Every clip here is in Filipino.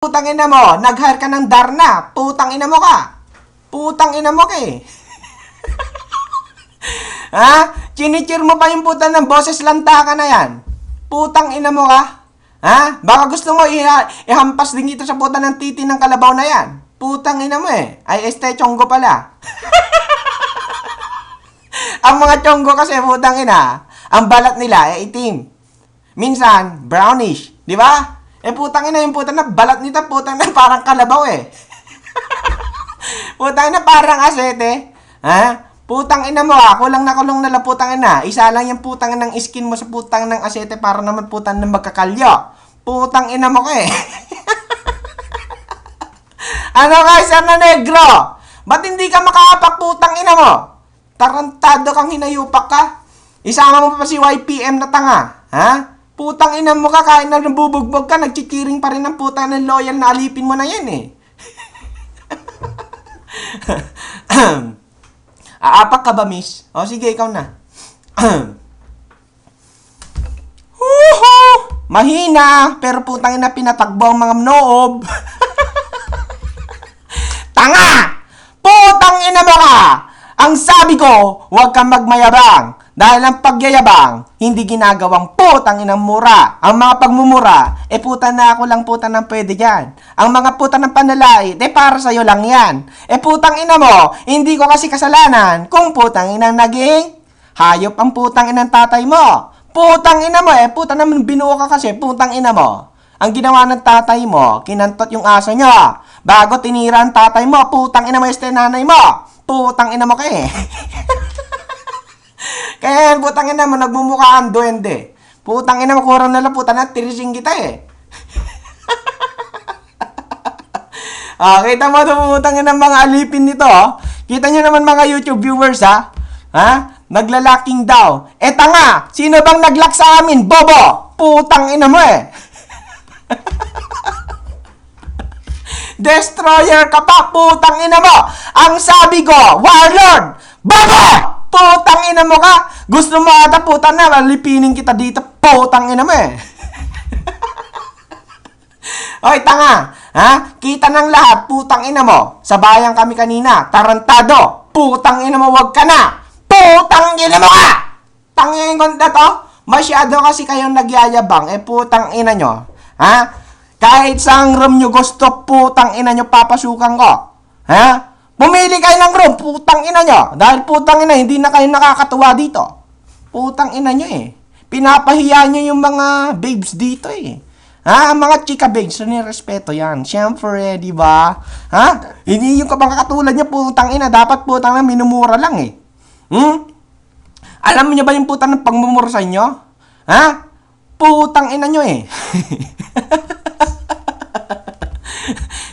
Putang ina mo, nag-hire ka ng Darna. Putang ina mo ka. Putang ina mo ka eh. ha? Chinichir mo pa yung puta ng boses lanta ka na yan. Putang ina mo ka. Ha? Baka gusto mo iha- ihampas din ito sa puta ng titi ng kalabaw na yan. Putang ina mo eh. Ay, este chonggo pala. ang mga chonggo kasi putang ina, ang balat nila ay itim. Minsan, brownish. Di ba? Eh, putang ina yung putang na balat nito, putang na parang kalabaw eh. putang na parang asete. Ha? Putang ina mo ah, kulang na kulong na lang putang ina. Isa lang yung putang ng skin mo sa putang ng asete para naman putang ng magkakalyo. Putang ina mo ka eh. ano ka, sir na negro? Ba't hindi ka makaapak putang ina mo? Tarantado kang hinayupak ka. Isama mo pa si YPM na tanga. Ha? Putang ina mo ka, kahit na nabubugbog ka, nagchichiring pa rin ang putang ng loyal na alipin mo na yan eh. Aapak ka ba, miss? O sige, ikaw na. Mahina, pero putang ina pinatakbo ang mga noob. Tanga! Putang ina mo ka! Ang sabi ko, huwag kang magmayabang. Dahil ang pagyayabang, hindi ginagawang putang inang mura. Ang mga pagmumura, eh puta na ako lang puta ng pwede yan. Ang mga puta ng panalait, eh para sa'yo lang yan. Eh putang ina mo, hindi ko kasi kasalanan kung putang inang naging hayop ang putang inang tatay mo. Putang ina mo eh, puta naman binuo ka kasi, putang ina mo. Ang ginawa ng tatay mo, kinantot yung aso nyo. Bago tinira ang tatay mo, putang ina mo este nanay mo. Putang ina mo ka eh. Kaya yan, putang ina mo, nagmumukha ang duwende. Putang ina mo, kurang nila, putang na, tirising kita eh. ah, kita mo ito, putang ina mga alipin nito, oh. Kita nyo naman mga YouTube viewers, ha? Ha? Naglalaking daw. Eh, tanga! Sino bang naglock sa amin? Bobo! Putang ina mo eh. Destroyer ka pa, putang ina mo! Ang sabi ko, Warlord! Bobo! Putang ina mo ka! Gusto mo ata putang na, malipinin kita dito, putang ina mo eh. Hoy, tanga! Ha? Kita ng lahat, putang ina mo. Sa bayan kami kanina, tarantado. Putang ina mo, wag ka na. Putang ina mo ka! Tangin ko na to. Masyado kasi kayong nagyayabang, eh putang ina nyo. Ha? Kahit saang room nyo gusto, putang ina nyo papasukan ko. Ha? Pumili kayo ng room, putang ina nyo. Dahil putang ina, hindi na kayo nakakatuwa dito. Putang ina nyo eh. Pinapahiya nyo yung mga babes dito eh. Ha? Ang mga chika babes, so nirespeto yan. Siyempre, di ba? Ha? Hindi yung kabang katulad niya, putang ina. Dapat putang na minumura lang eh. Hmm? Alam niyo ba yung putang ng pagmumura sa inyo? Ha? Putang ina nyo eh.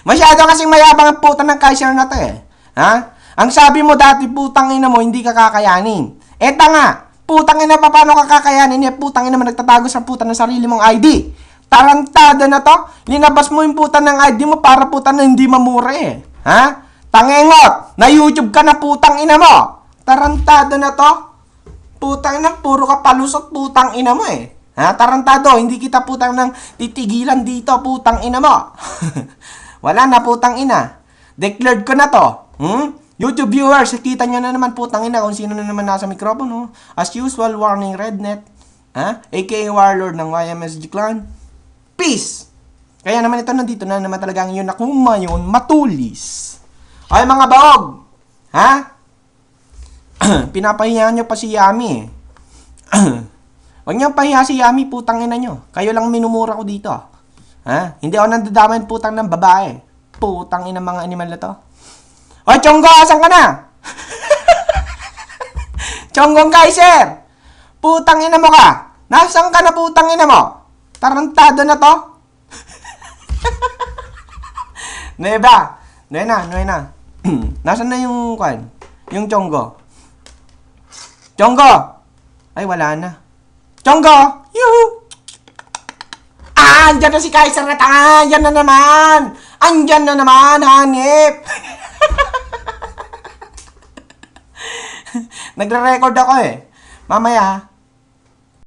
Masyado kasing mayabang ang putang ng Kaiser na to eh. Ha? Ang sabi mo dati, putang ina mo, hindi ka kakayanin. Eta nga, putang ina pa paano ka kakayanin? Eh, putang ina mo nagtatago sa putang ng sarili mong ID. Tarantada na to. Linabas mo yung putang ng ID mo para putang na hindi mamura eh. Ha? Tangengot, na YouTube ka na putang ina mo. Tarantado na to. Putang ina, puro ka palusot putang ina mo eh. Ha? Tarantado, hindi kita putang ng titigilan dito, putang ina mo. Wala na, putang ina. Declared ko na to. Hmm? YouTube viewers, kita nyo na naman putang ina kung sino na naman nasa mikropono. As usual, warning rednet. Ha? AKA Warlord ng YMSG Clan. Peace! Kaya naman ito nandito na naman talaga ang yun na kumayon matulis. Ay mga baog! Ha? Pinapahiya nyo pa si Yami eh. Huwag niyo pahiya si Yami, putang ina nyo. Kayo lang minumura ko dito. Ha? Hindi ako nandadamay putang ng babae. Putang ina mga animal na to. Hoy, Chonggo, asan ka na? Chonggong Kaiser! Putang ina mo ka! Nasaan ka na putang ina mo? Tarantado na to? Nueva! Nuena, Nuena. Nasaan na yung kwan? Yung Chonggo? Chonggo! Ay, wala na. Chonggo! Yuhu! Ah, andyan na si Kaiser na tanga! Andyan na naman! Andyan na naman, hanip! Nagre-record ako eh. Mamaya,